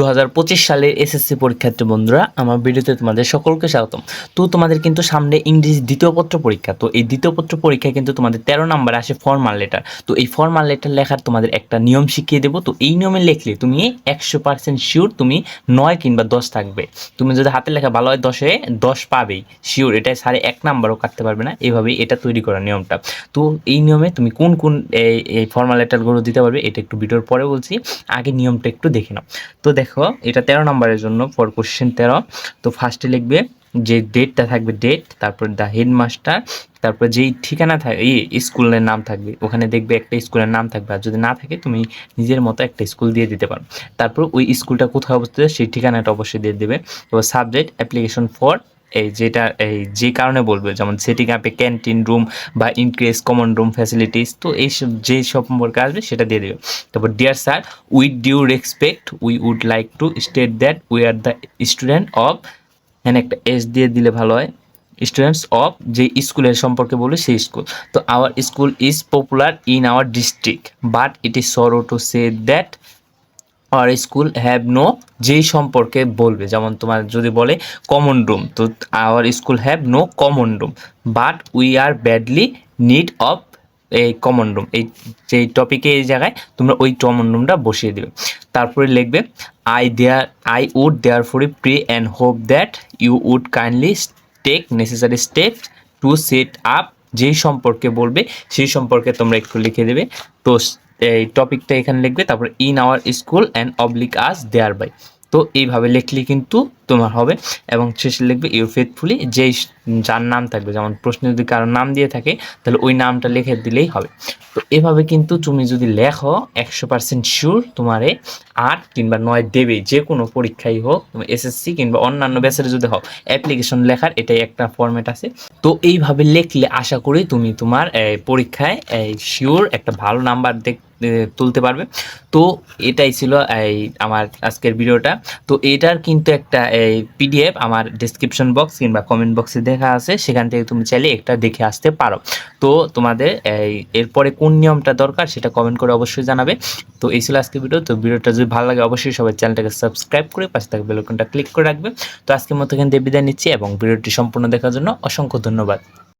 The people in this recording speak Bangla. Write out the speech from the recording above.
দু হাজার পঁচিশ সালের এসএসসি পরীক্ষার্থী বন্ধুরা, আমার ভিডিওতে তোমাদের সকলকে স্বাগতম। তো তোমাদের কিন্তু সামনে ইংরেজি দ্বিতীয় পত্র পরীক্ষা। তো এই দ্বিতীয় পত্র পরীক্ষায় কিন্তু তোমাদের তেরো নাম্বার আসে ফর্মাল লেটার তো এই ফর্মাল লেটার লেখার তোমাদের একটা নিয়ম শিখিয়ে দেবো। তো এই নিয়মে লিখলে তুমি একশো পার্সেন্ট শিওর তুমি নয় কিংবা দশ থাকবে। তুমি যদি হাতের লেখা ভালো হয় দশে দশ পাবেই। শিওর এটাই সাড়ে এক নাম্বারও কাটতে পারবে না। এভাবেই এটা তৈরি করা নিয়মটা। তো এই নিয়মে তুমি কোন কোন এই ফর্মাল লেটারগুলো দিতে পারবে, এটা একটু ভিডিওর পরে বলছি। আগে নিয়মটা একটু দেখে নাও। তো দেখো এটা তেরো নম্বরের জন্য ফর কোশ্চেন তেরো। তো ফার্স্টে লিখবে যে ডেটটা থাকবে ডেট তারপর দ্য হেডমাস্টার তারপর যেই ঠিকানা থাকে এই স্কুলের নাম থাকবে, ওখানে দেখবে একটা স্কুলের নাম থাকবে, আর যদি না থাকে তুমি নিজের মতো একটা স্কুল দিয়ে দিতে পারো। তারপর ওই স্কুলটা কোথায় অবস্থিত, সেই ঠিকানাটা অবশ্যই দিয়ে দেবে। এবার সাবজেক্ট অ্যাপ্লিকেশন ফর এই যেটা, এই যে কারণে বলবে, যেমন সেটিং আপে ক্যান্টিন রুম বা ইনক্রিজ কমন রুম ফ্যাসিলিটিস তো এইসব যে সব সম্পর্কে আসবে সেটা দিয়ে দেবে। তারপর dear sir with due respect we would like to state that we are the student of এখানে একটা এস দিয়ে দিলে ভালো হয় স্টুডেন্টস অফ যে স্কুলের সম্পর্কে বলে সেই স্কুল। তো our school is popular in our district but it is sorrow to say that our school have no যেই সম্পর্কে বলবে। যেমন তোমার যদি বলে কমন রুম তো our school have no common room but we are badly need of এই কমন রুম এই যে টপিকে এই জায়গায় তোমরা ওই কমন রুমটা বসিয়ে দেবে। তারপরে লিখবে I there I would therefore pray and hope that you would kindly take necessary step to set up যেই সম্পর্কে বলবে। সেই সম্পর্কে তোমরা একটু লিখে দেবে। তো এই টপিকটা এখানে লিখবে, তারপর in our school and oblige us thereby তো এইভাবে লিখলে কিন্তু তোমার হবে এবং শেষে লিখবে ইউর ফেথফুলি যেই যার নাম থাকবে, যেমন প্রশ্নে যদি কারোর নাম দিয়ে থাকে, তাহলে ওই নামটা লিখে দিলেই হবে। তো এভাবে কিন্তু তুমি যদি লেখো, একশো পার্সেন্ট শিওর তোমারে আট কিংবা নয় দেবে, যে কোনো পরীক্ষাই হোক, তুমি এসএসসি কিংবা অন্যান্য ব্যাচের যদি হোক অ্যাপ্লিকেশন লেখার এটাই একটা ফর্ম্যাট আছে। তো এইভাবে লিখলে আশা করি তুমি তোমার পরীক্ষায় শিওর একটা ভালো নাম্বার দেখ তুলতে পারবে। তো এটাই ছিল এই আমার আজকের ভিডিওটা। তো এটার কিন্তু একটা এই পিডিএফ আমার ডিসক্রিপশন বক্স কিংবা কমেন্ট বক্সে দেখা আছে। সেখান থেকে তুমি চাইলে একটা দেখে আসতে পারো। তো তোমাদের এই এরপরে কোন নিয়মটা দরকার সেটা কমেন্ট করে অবশ্যই জানাবে। তো এই ছিল আজকের ভিডিও। তো ভিডিওটা যদি ভালো লাগে অবশ্যই সবাই চ্যানেলটাকে সাবস্ক্রাইব করে পাশে থাকা বেলকনটা ক্লিক করে রাখবে। তো আজকের মতো এখান থেকে বিদায় নিচ্ছি এবং ভিডিওটি সম্পূর্ণ দেখার জন্য অসংখ্য ধন্যবাদ।